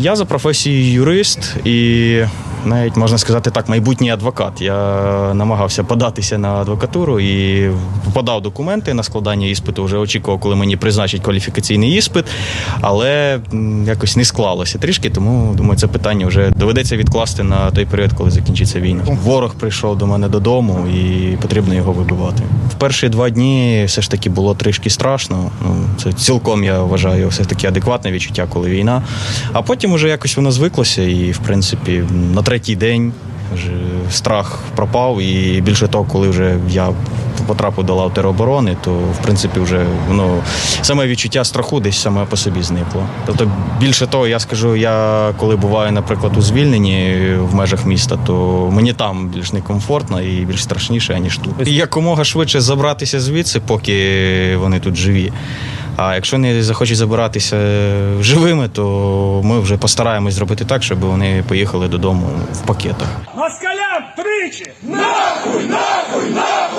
Я за професією юрист і навіть можна сказати так, майбутній адвокат. Я намагався податися на адвокатуру і подав документи на складання іспиту. Вже очікував, коли мені призначать кваліфікаційний іспит, але якось не склалося трішки, тому думаю, це питання вже доведеться відкласти на той період, коли закінчиться війна. Ворог прийшов до мене додому і потрібно його вибивати. Перші два дні все ж таки було трішки страшно. Ну, це цілком я вважаю, все таки адекватне відчуття, коли війна. А потім уже якось воно звиклося, і в принципі на третій день вже страх пропав. І більше того, коли вже я потрапив до лав тероборони, то в принципі вже воно саме відчуття страху десь саме по собі зникло. Тобто, більше того, я скажу, я коли буваю, наприклад, у звільненні в межах міста, то мені там більш некомфортно і більш страшніше, аніж тут. І якомога швидше забратися звідси, поки вони тут живі. А якщо не захочуть забиратися живими, то ми вже постараємось зробити так, щоб вони поїхали додому в пакетах. Москалям тричі! Нахуй, нахуй, нахуй!